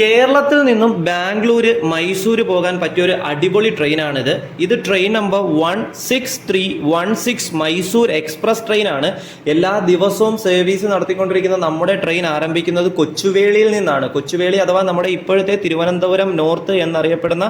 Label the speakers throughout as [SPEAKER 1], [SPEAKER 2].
[SPEAKER 1] കേരളത്തിൽ നിന്നും ബാംഗ്ലൂര് മൈസൂര് പോകാൻ പറ്റിയ ഒരു അടിപൊളി ട്രെയിനാണിത്. ഇത് train number one six three one six Mysore express train ആണ് എല്ലാ ദിവസവും സർവീസ് നടത്തിക്കൊണ്ടിരിക്കുന്ന നമ്മുടെ ട്രെയിൻ ആരംഭിക്കുന്നത് കൊച്ചുവേളിയിൽ നിന്നാണ്. കൊച്ചുവേളി അഥവാ നമ്മുടെ ഇപ്പോഴത്തെ തിരുവനന്തപുരം നോർത്ത് എന്നറിയപ്പെടുന്ന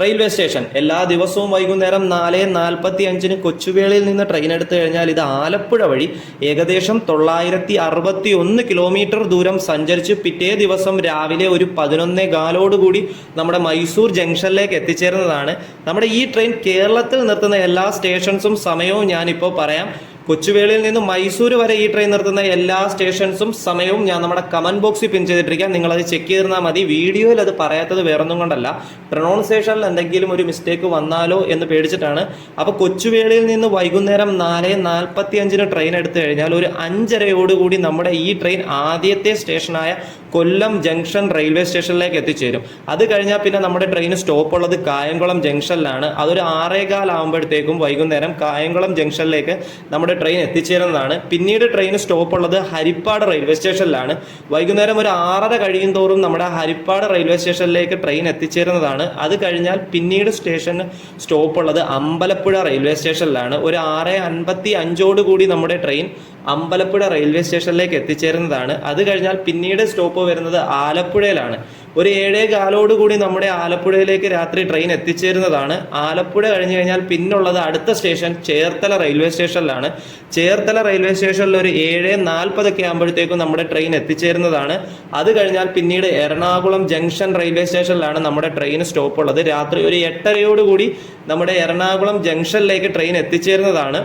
[SPEAKER 1] റെയിൽവേ സ്റ്റേഷൻ. എല്ലാ ദിവസവും വൈകുന്നേരം നാല് നാൽപ്പത്തി അഞ്ചിന് കൊച്ചുവേളിയിൽ നിന്ന് ട്രെയിൻ എടുത്തു കഴിഞ്ഞാൽ ഇത് ആലപ്പുഴ വഴി ഏകദേശം തൊള്ളായിരത്തി അറുപത്തി ഒന്ന് കിലോമീറ്റർ ദൂരം സഞ്ചരിച്ച് പിറ്റേ ദിവസം രാവിലെ ഒരു പതിനൊന്നേ കാലോടുകൂടി നമ്മുടെ മൈസൂർ ജംഗ്ഷനിലേക്ക് എത്തിച്ചേരുന്നതാണ്. നമ്മുടെ ഈ ട്രെയിൻ കേരളത്തിൽ നിർത്തുന്ന എല്ലാ സ്റ്റേഷൻസും സമയവും ഞാനിപ്പോൾ പറയാം. കൊച്ചുവേളിയിൽ നിന്ന് മൈസൂർ വരെ ഈ ട്രെയിൻ നിർത്തുന്ന എല്ലാ സ്റ്റേഷൻസും സമയവും ഞാൻ നമ്മുടെ കമന്റ് ബോക്സിൽ പിൻ ചെയ്തിട്ടിരിക്കാം. അത് ചെക്ക് ചെയ്തിരുന്നാൽ മതി. വീഡിയോയിൽ അത് പറയാത്തത് വേറൊന്നും കൊണ്ടല്ല. പ്രൊണൗൺസിയേഷനിൽ എന്തെങ്കിലും ഒരു മിസ്റ്റേക്ക് വന്നാലോ എന്ന് പേടിച്ചിട്ടാണ്. അപ്പോൾ കൊച്ചുവേളിയിൽ നിന്ന് വൈകുന്നേരം നാല് നാൽപ്പത്തി അഞ്ചിന് ട്രെയിൻ എടുത്തു കഴിഞ്ഞാൽ ഒരു അഞ്ചരയോടുകൂടി നമ്മുടെ ഈ ട്രെയിൻ ആദ്യത്തെ സ്റ്റേഷനായ കൊല്ലം ജംഗ്ഷൻ റെയിൽവേ സ്റ്റേഷനിലേക്ക് എത്തിച്ചേരും. അത് കഴിഞ്ഞാൽ പിന്നെ നമ്മുടെ ട്രെയിൻ സ്റ്റോപ്പ് ഉള്ളത് കായംകുളം ജംഗ്ഷനിലാണ് അതൊരു ആറേകാലാകുമ്പോഴത്തേക്കും വൈകുന്നേരം കായംകുളം ജംഗ്ഷനിലേക്ക് നമ്മുടെ ട്രെയിൻ എത്തിച്ചേരുന്നതാണ്. പിന്നീട് ട്രെയിൻ സ്റ്റോപ്പ് ഉള്ളത് ഹരിപ്പാട് റെയിൽവേ സ്റ്റേഷനിലാണ് വൈകുന്നേരം ഒരു ആറര കഴിയും തോറും നമ്മുടെ ഹരിപ്പാട് റെയിൽവേ സ്റ്റേഷനിലേക്ക് ട്രെയിൻ എത്തിച്ചേരുന്നതാണ്. അത് കഴിഞ്ഞാൽ പിന്നീട് സ്റ്റേഷൻ സ്റ്റോപ്പ് ഉള്ളത് അമ്പലപ്പുഴ റെയിൽവേ സ്റ്റേഷനിലാണ് ഒരു ആറ് അൻപത്തി അഞ്ചോട് കൂടി നമ്മുടെ ട്രെയിൻ അമ്പലപ്പുഴ റെയിൽവേ സ്റ്റേഷനിലേക്ക് എത്തിച്ചേരുന്നതാണ്. അത് കഴിഞ്ഞാൽ പിന്നീട് സ്റ്റോപ്പ് വരുന്നത് ആലപ്പുഴയിലാണ്. ഒരു ഏഴേ കാലോട് കൂടി നമ്മുടെ ആലപ്പുഴയിലേക്ക് രാത്രി ട്രെയിൻ എത്തിച്ചേരുന്നതാണ്. ആലപ്പുഴ കഴിഞ്ഞു കഴിഞ്ഞാൽ പിന്നുള്ളത് അടുത്ത സ്റ്റേഷൻ ചേർത്തല റെയിൽവേ സ്റ്റേഷനിലാണ് ചേർത്തല റെയിൽവേ സ്റ്റേഷനിൽ ഒരു ഏഴ് നാൽപ്പതൊക്കെ ആകുമ്പോഴത്തേക്കും നമ്മുടെ ട്രെയിൻ എത്തിച്ചേരുന്നതാണ്. അത് കഴിഞ്ഞാൽ പിന്നീട് എറണാകുളം ജംഗ്ഷൻ റെയിൽവേ സ്റ്റേഷനിലാണ് നമ്മുടെ ട്രെയിൻ സ്റ്റോപ്പ് ഉള്ളത്. രാത്രി ഒരു എട്ടരയോടുകൂടി നമ്മുടെ എറണാകുളം ജംഗ്ഷനിലേക്ക് ട്രെയിൻ എത്തിച്ചേരുന്നതാണ്.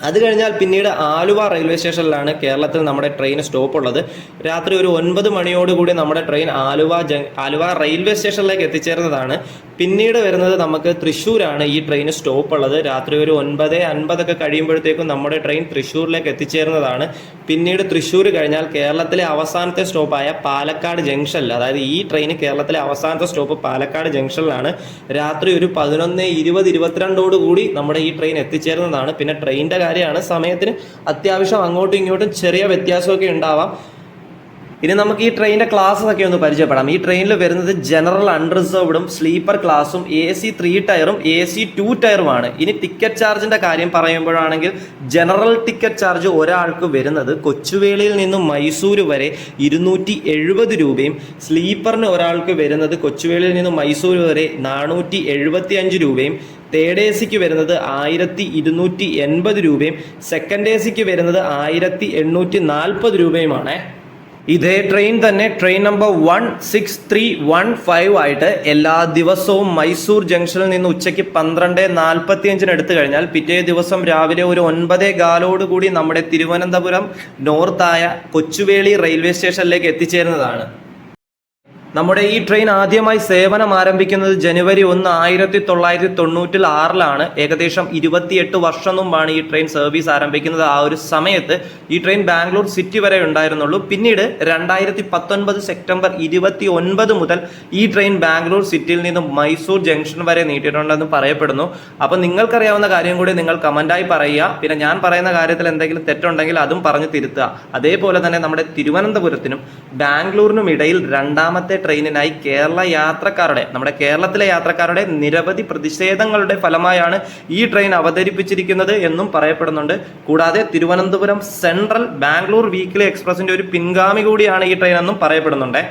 [SPEAKER 1] അത് കഴിഞ്ഞാൽ പിന്നീട് ആലുവ റെയിൽവേ സ്റ്റേഷനിലാണ് കേരളത്തിൽ നമ്മുടെ ട്രെയിൻ സ്റ്റോപ്പ് ഉള്ളത് രാത്രി ഒരു ഒൻപത് മണിയോടുകൂടി നമ്മുടെ ട്രെയിൻ ആലുവ ജങ് ആലുവ റെയിൽവേ സ്റ്റേഷനിലേക്ക് എത്തിച്ചേർന്നതാണ് പിന്നീട് വരുന്നത് നമുക്ക് തൃശ്ശൂരാണ് ഈ ട്രെയിൻ സ്റ്റോപ്പ് ഉള്ളത് രാത്രി ഒരു ഒൻപത് അൻപതൊക്കെ കഴിയുമ്പോഴത്തേക്കും നമ്മുടെ ട്രെയിൻ തൃശ്ശൂരിലേക്ക് എത്തിച്ചേർന്നതാണ് പിന്നീട് തൃശ്ശൂർ കഴിഞ്ഞാൽ കേരളത്തിലെ അവസാനത്തെ സ്റ്റോപ്പായ പാലക്കാട് ജംഗ്ഷനിൽ അതായത് ഈ ട്രെയിൻ കേരളത്തിലെ അവസാനത്തെ സ്റ്റോപ്പ് പാലക്കാട് ജംഗ്ഷനിലാണ് രാത്രി ഒരു പതിനൊന്ന് ഇരുപത് ഇരുപത്തിരണ്ടോടുകൂടി നമ്മുടെ ഈ ട്രെയിൻ എത്തിച്ചേർന്നതാണ് പിന്നെ ട്രെയിനിന്റെ കാര്യമാണ്. സമയത്തിന് അത്യാവശ്യം അങ്ങോട്ടും ഇങ്ങോട്ടും ചെറിയ വ്യത്യാസമൊക്കെ ഉണ്ടാവാം. ഇനി നമുക്ക് ഈ ക്ലാസ്സസ് ഒക്കെ ഒന്ന് പരിചയപ്പെടാം. ഈ ട്രെയിനിൽ വരുന്നത് ജനറൽ അൺറിസർവ്ഡും സ്ലീപ്പർ ക്ലാസ്സും എ സി ത്രീ ടയറും എ സി ടു ടയറുമാണ് ഇനി ടിക്കറ്റ് ചാർജിന്റെ കാര്യം പറയുമ്പോഴാണെങ്കിൽ ജനറൽ ടിക്കറ്റ് ചാർജ് ഒരാൾക്ക് വരുന്നത് കൊച്ചുവേളിയിൽ നിന്നും മൈസൂർ വരെ ഇരുന്നൂറ്റി എഴുപത് രൂപയും സ്ലീപ്പറിന് ഒരാൾക്ക് വരുന്നത് കൊച്ചുവേളിയിൽ നിന്നും മൈസൂർ വരെ നാനൂറ്റി എഴുപത്തി അഞ്ച് രൂപയും തേർഡ് എ സിക്ക് വരുന്നത് ആയിരത്തി ഇരുന്നൂറ്റി എൺപത് രൂപയും സെക്കൻഡ് എ സിക്ക് വരുന്നത് ആയിരത്തി എണ്ണൂറ്റി നാൽപ്പത് രൂപയുമാണ്. ഇതേ ട്രെയിൻ തന്നെ train number one six three one five ആയിട്ട് എല്ലാ ദിവസവും മൈസൂർ ജംഗ്ഷനിൽ നിന്ന് ഉച്ചയ്ക്ക് പന്ത്രണ്ട് നാൽപ്പത്തി അഞ്ചിന് എടുത്തു കഴിഞ്ഞാൽ പിറ്റേ ദിവസം രാവിലെ ഒരു ഒൻപതേ കാലോടുകൂടി നമ്മുടെ തിരുവനന്തപുരം നോർത്തായ കൊച്ചുവേളി റെയിൽവേ സ്റ്റേഷനിലേക്ക് എത്തിച്ചേരുന്നതാണ്. നമ്മുടെ ഈ ട്രെയിൻ ആദ്യമായി സേവനം ആരംഭിക്കുന്നത് ജനുവരി ഒന്ന് ആയിരത്തി തൊള്ളായിരത്തി തൊണ്ണൂറ്റിൽ ആറിലാണ്. ഏകദേശം ഇരുപത്തിയെട്ട് വർഷം മുമ്പാണ് ഈ ട്രെയിൻ സർവീസ് ആരംഭിക്കുന്നത്. ആ ഒരു സമയത്ത് ഈ ട്രെയിൻ ബാംഗ്ലൂർ സിറ്റി വരെ ഉണ്ടായിരുന്നുള്ളൂ. പിന്നീട് രണ്ടായിരത്തി പത്തൊൻപത് സെപ്റ്റംബർ ഇരുപത്തി ഒൻപത് മുതൽ ഈ ട്രെയിൻ ബാംഗ്ലൂർ സിറ്റിയിൽ നിന്നും മൈസൂർ ജംഗ്ഷൻ വരെ നീട്ടിയിട്ടുണ്ടെന്ന് പറയപ്പെടുന്നു. അപ്പോൾ നിങ്ങൾക്കറിയാവുന്ന കാര്യം കൂടി നിങ്ങൾ കമന്റായി പറയുക. പിന്നെ ഞാൻ പറയുന്ന കാര്യത്തിൽ എന്തെങ്കിലും തെറ്റുണ്ടെങ്കിൽ അതും പറഞ്ഞു തിരുത്തുക. അതേപോലെ തന്നെ നമ്മുടെ തിരുവനന്തപുരത്തിനും ബാംഗ്ലൂരിനും ഇടയിൽ രണ്ടാമത്തെ ട്രെയിനിനായി കേരള യാത്രക്കാരുടെ നമ്മുടെ കേരളത്തിലെ യാത്രക്കാരുടെ നിരവധി പ്രതിഷേധങ്ങളുടെ ഫലമായാണ് ഈ ട്രെയിൻ അവതരിപ്പിച്ചിരിക്കുന്നത് എന്നും പറയപ്പെടുന്നുണ്ട്. കൂടാതെ തിരുവനന്തപുരം സെൻട്രൽ ബാംഗ്ലൂർ വീക്കിലി എക്സ്പ്രസിന്റെ ഒരു പിൻഗാമി കൂടിയാണ് ഈ ട്രെയിൻ എന്നും പറയപ്പെടുന്നുണ്ട്.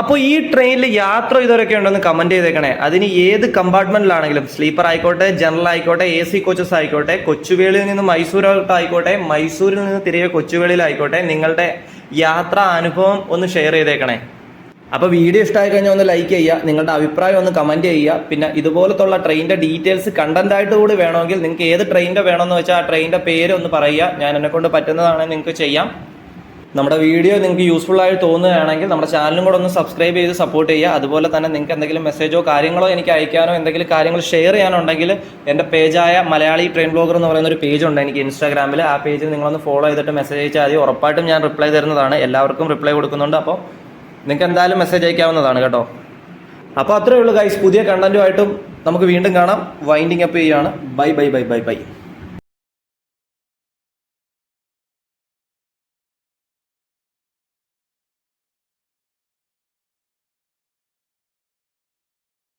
[SPEAKER 1] അപ്പോൾ ഈ ട്രെയിനിൽ യാത്ര ചെയ്തവരൊക്കെ ഉണ്ടെന്ന് കമന്റ് ചെയ്തേക്കണേ. അതിന് ഏത് കമ്പാർട്ട്മെന്റിലാണെങ്കിലും സ്ലീപ്പർ ആയിക്കോട്ടെ ജനറൽ ആയിക്കോട്ടെ എ സി കോച്ചസ് ആയിക്കോട്ടെ കൊച്ചുവേളിയിൽ നിന്ന് മൈസൂരോട്ടായിക്കോട്ടെ മൈസൂരിൽ നിന്ന് തിരികെ കൊച്ചുവേളിയിലായിക്കോട്ടെ നിങ്ങളുടെ യാത്രാ അനുഭവം ഒന്ന് ഷെയർ ചെയ്തേക്കണേ. അപ്പോൾ വീഡിയോ ഇഷ്ടമായി കഴിഞ്ഞാൽ ഒന്ന് ലൈക്ക് ചെയ്യുക നിങ്ങളുടെ അഭിപ്രായം ഒന്ന് കമന്റ് ചെയ്യുക. പിന്നെ ഇതുപോലത്തുള്ള ട്രെയിനിന്റെ ഡീറ്റെയിൽസ് കണ്ടന്റ് ആയിട്ട് കൂടി വേണമെങ്കിൽ നിങ്ങൾക്ക് ഏത് ട്രെയിനിന്റെ വേണമെന്ന് വെച്ചാൽ ആ ട്രെയിനിന്റെ പേര് ഒന്ന് പറയുക. ഞാൻ എന്നെ കൊണ്ട് പറ്റുന്നതാണെങ്കിൽ നിങ്ങൾക്ക് ചെയ്യാം. നമ്മുടെ വീഡിയോ നിങ്ങൾക്ക് യൂസ്ഫുൾ ആയി തോന്നുകയാണെങ്കിൽ നമ്മുടെ ചാനലും കൂടെ ഒന്ന് സബ്സ്ക്രൈബ് ചെയ്ത് സപ്പോർട്ട് ചെയ്യുക. അതുപോലെ തന്നെ നിങ്ങൾക്ക് എന്തെങ്കിലും മെസ്സേജോ കാര്യങ്ങളോ എനിക്ക് അയക്കാനോ എന്തെങ്കിലും കാര്യങ്ങൾ ഷെയർ ചെയ്യാനുണ്ടെങ്കിൽ എന്റെ പേജായ മലയാളി ട്രെയിൻ ബ്ലോഗർ എന്ന് പറയുന്ന ഒരു പേജ് ഉണ്ട് എനിക്ക് ഇൻസ്റ്റാഗ്രാമിൽ ആ പേജിൽ നിങ്ങളൊന്ന് ഫോളോ ചെയ്തിട്ട് മെസ്സേജ് അയച്ചാൽ മതി. ഉറപ്പായിട്ടും ഞാൻ റിപ്ലൈ തരുന്നതാണ്. എല്ലാവർക്കും റിപ്ലൈ കൊടുക്കുന്നുണ്ട്. അപ്പോൾ നിങ്ങൾക്ക് എന്തായാലും മെസ്സേജ് അയക്കാവുന്നതാണ് കേട്ടോ. അപ്പോൾ അത്രേ ഉള്ളൂ ഗൈസ് പുതിയ കണ്ടന്റുമായിട്ടും നമുക്ക് വീണ്ടും കാണാം. വൈൻഡിങ് അപ്പ് ചെയ്യുകയാണ് bye bye bye bye bye